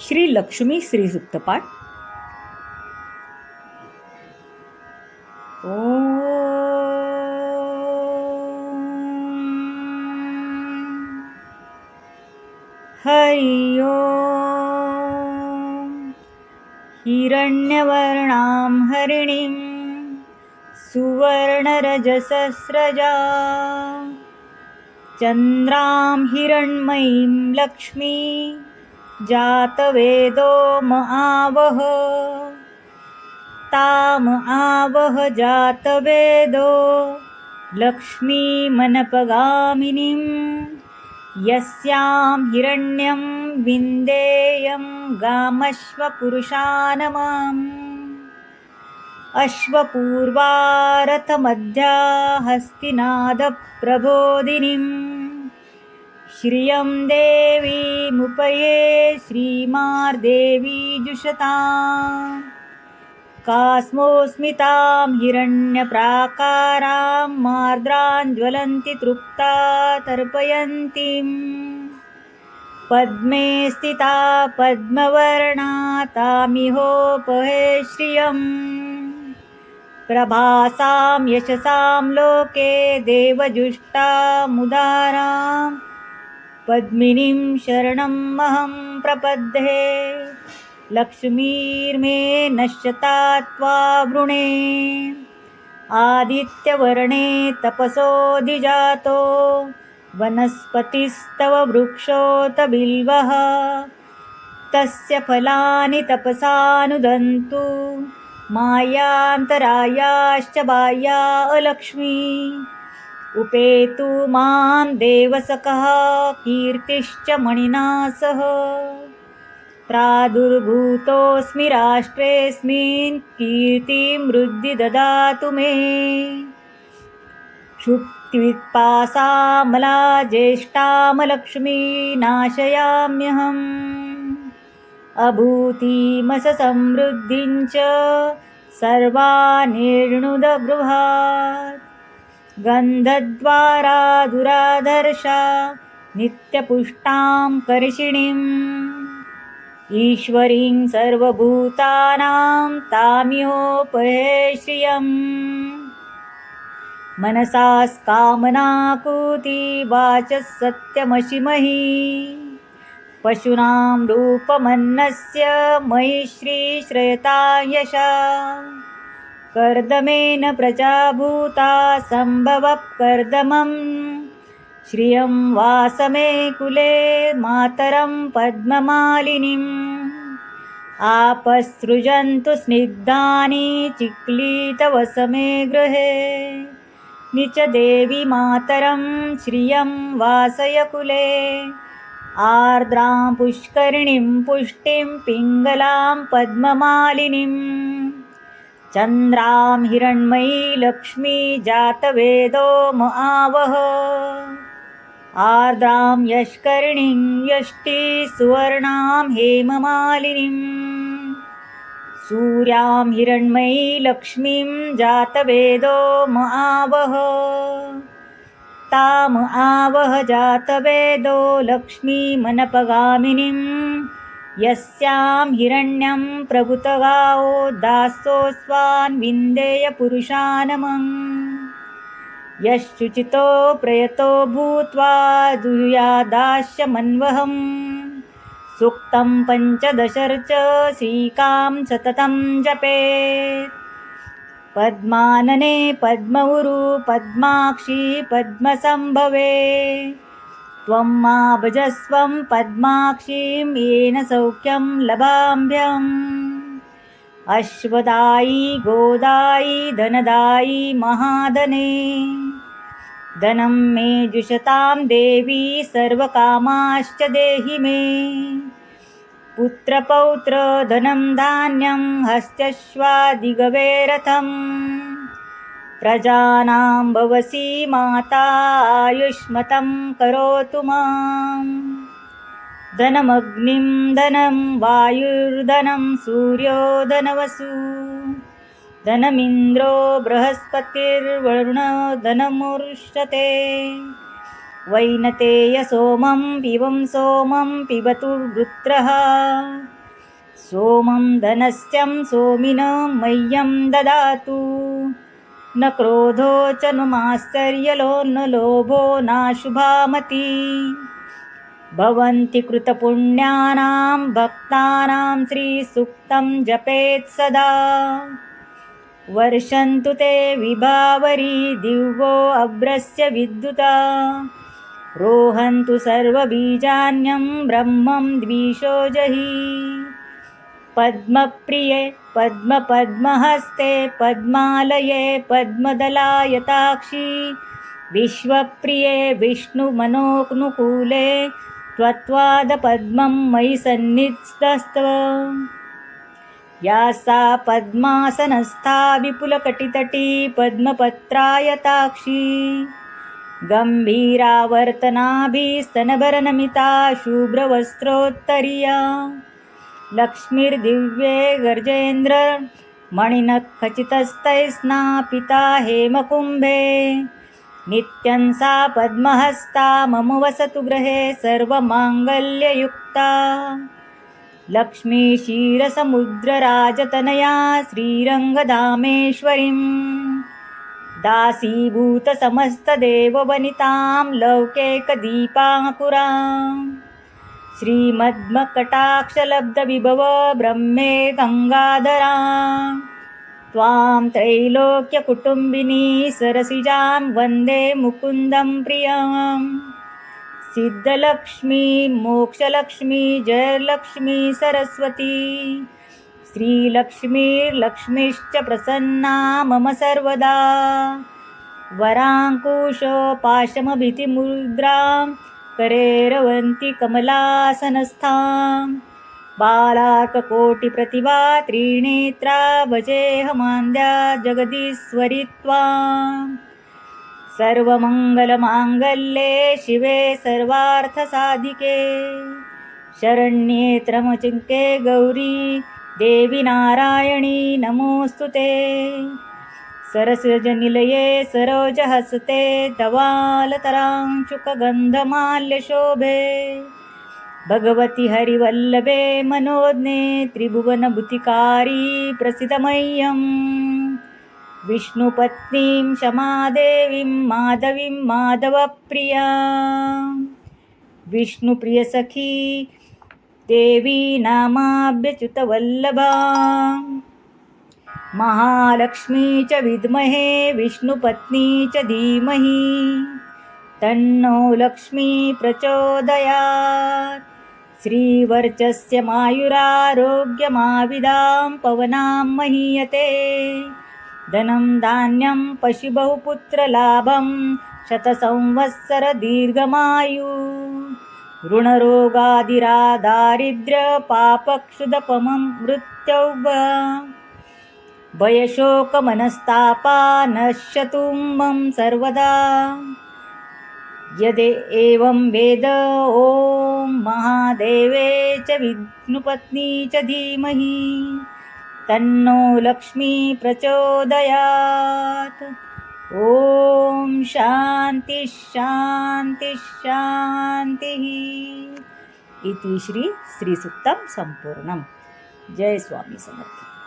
श्री लक्ष्मी श्री सुक्तपाठ. ॐ हरि हिरण्यवर्णां हरिणीं सुवर्णरजसस्रजा. चन्द्रां हिरण्मयीं लक्ष्मी जातवेदो म आवह ताम आवह जातवेदो लक्ष्मीमनपगामिनीं। यस्यां हिरण्यं विन्देयं गामश्वपुरुषानमाम्। अश्वपूर्वारथमध्या हस्तिनादप्रबोधिनीम् श्रियं देवीमुपये श्रीमार्देवी जुषता। कास्मोऽस्मितां हिरण्यप्राकारां मार्द्रान् ज्वलन्ति तृप्ता तर्पयन्तीम्। पद्मे स्थिता पद्मवर्णा तामिहोपहे श्रियम्। प्रभासां यशसां लोके देवजुष्टामुदारां पद्मिनीं शरणमहं प्रपद्ये। लक्ष्मीर्मे नश्यता त्वावृणे आदित्यवर्णे तपसोऽधिजातो। वनस्पतिस्तव वृक्षोत बिल्वः तस्य फलानि तपसानुदन्तु। मायान्तरायाश्च बाह्या अलक्ष्मी। उपेतु मां देवसकः कीर्तिश्च मणिना सह प्रादुर्भूतोऽस्मि राष्ट्रेऽस्मिन् कीर्तिं वृद्धि ददातु मे। क्षुप्तिपासामला ज्येष्ठामलक्ष्मी नाशयाम्यहम्। अभूतिमसमृद्धिं च सर्वानिर्णुदबृहात् गन्धद्वारा दुराधर्शा नित्यपुष्टां कर्षिणीम्। ईश्वरीं सर्वभूतानां तामिहोपहे मनसास्कामनाकूती वाचः सत्यमशिमहि पशूनां रूपमन्नस्य मयि श्रीश्रयता यशा। कर्दमेन प्रजाभूता कर्दमम्। श्रियं वासमे कुले मातरं पद्ममालिनीम्। आपसृजन्तु स्निग्धानि चिक्लीतवसमे गृहे। निच देवी मातरं श्रियं वासय कुले। आर्द्रां पुष्करिणीं पुष्टिं पिङ्गलां पद्ममालिनीम् चन्द्रां हिरण्मयी लक्ष्मी जातवेदो मुआवह। आर्द्रां यष्करिणीं यष्टिसुवर्णां हेममालिनीं। सूर्यां हिरण्मयी लक्ष्मीं जातवेदो मुआवह। आवह ताम आवह जातवेदो लक्ष्मीमनपगामिनीम् यस्यां हिरण्यं प्रभुतगावो दासोऽस्वान् विन्देय पुरुषानमम् यश्चुचितो प्रयतो भूत्वा दुर्यादास्यमन्वहम् सूक्तं पञ्चदशर्च सीकां सततं जपेत् पद्मानने पद्मौरु पद्माक्षी पद्मसम्भवे त्वं मा भजस्वं पद्माक्षीं येन सौख्यं लभाम्यहम्। अश्वदायी गोदायी धनदायी महाधने। धनं मे जुषतां देवी सर्वकामाश्च देहि मे। पुत्रपौत्र धनं धान्यं हस्त्यश्वादिगवे रथम् प्रजानां भवसि माता आयुष्मतं करोतु माम् धनमग्निं धनं वायुर्धनं सूर्यो धनवसु धनमिन्द्रो बृहस्पतिर्वरुण धनमुष्यते वैनतेय सोमं पिबं सोमं पिबतु वृत्रः सोमं धनस्यं सोमिनं मह्यं ददातु न क्रोधो च न मात्सर्यलो न लोभो नाशुभामती भवन्ति कृतपुण्यानां भक्तानां श्रीसुक्तं जपेत् सदा। वर्षन्तु ते विभावरी दिव्यो अभ्रस्य विद्युता। रोहन्तु सर्वबीजान्यं ब्रह्मं द्विषोजहि पद्मप्रिये पद्मपद्महस्ते पद्मालये पद्मदलायताक्षी विश्वप्रिये विष्णुमनोनुकूले त्वत्वादपद्मं मयि सन्निधस्तव या सा पद्मासनस्था विपुलकटितटी पद्मपत्रायताक्षी। गम्भीरावर्तनाभिस्तनभरनमिता शुभ्रवस्त्रोत्तरीया लक्ष्मीर्दिव्ये गर्जेन्द्र मणिनखचितस्तैस्नापिता हेमकुम्भे। नित्यं सा पद्महस्ता मम वसतु गृहे सर्वमाङ्गल्ययुक्ता। लक्ष्मी क्षीरसमुद्रराजतनया श्रीरङ्गधामेश्वरीं दासीभूतसमस्तदेववनितां लौकेकदीपाकुराम्। श्रीमद्मकटाक्षलब्धविभव ब्रह्मे गङ्गाधरा। त्वां त्रैलोक्यकुटुम्बिनी सरसिजां वन्दे मुकुन्दं प्रियं। सिद्धलक्ष्मी मोक्षलक्ष्मी जयलक्ष्मी सरस्वती। श्रीलक्ष्मीर्लक्ष्मीश्च प्रसन्ना मम सर्वदा। वराङ्कुशोपाशमभितिमुद्रां करेरवन्ति कमलासनस्थां। बालाककोटिप्रतिभा त्रिनेत्रा भजेऽहमान्द्या जगदीश्वरि त्वां। सर्वमङ्गलमाङ्गल्ये शिवे सर्वार्थसाधिके शरण्ये त्र्यम्बके गौरी देवी नारायणी नमोऽस्तु ते सरसजनिलये सरोजहस्ते धवालतरांशुकगन्धमाल्यशोभे भगवति हरिवल्लभे मनोज्ञे त्रिभुवनभूतिकारी प्रसिद्धमह्यम् विष्णुपत्नीं क्षमादेवीं माधवीं माधवप्रिया। विष्णुप्रियसखी देवी नामाभ्यच्युतवल्लभा महालक्ष्मी च विद्महे विष्णुपत्नी च धीमहि। तन्नो लक्ष्मी प्रचोदयात्। श्रीवर्चस्य मायुरारोग्यमाविदां पवनां महीयते। धनं धान्यं पशुबहुपुत्रलाभं शतसंवत्सरदीर्घमायु ऋणरोगादिरादारिद्र्यपापक्षुदपमं मृत्यौ भयशोकमनस्तापा नश्यतु मम सर्वदा। यदे एवं वेद ॐ महादेवे च विष्णुपत्नी च धीमहि तन्नो लक्ष्मी प्रचोदयात्। ॐ शान्ति शान्ति शान्तिः। इति श्री श्रीसुक्तं सम्पूर्णं जय स्वामी समर्थ।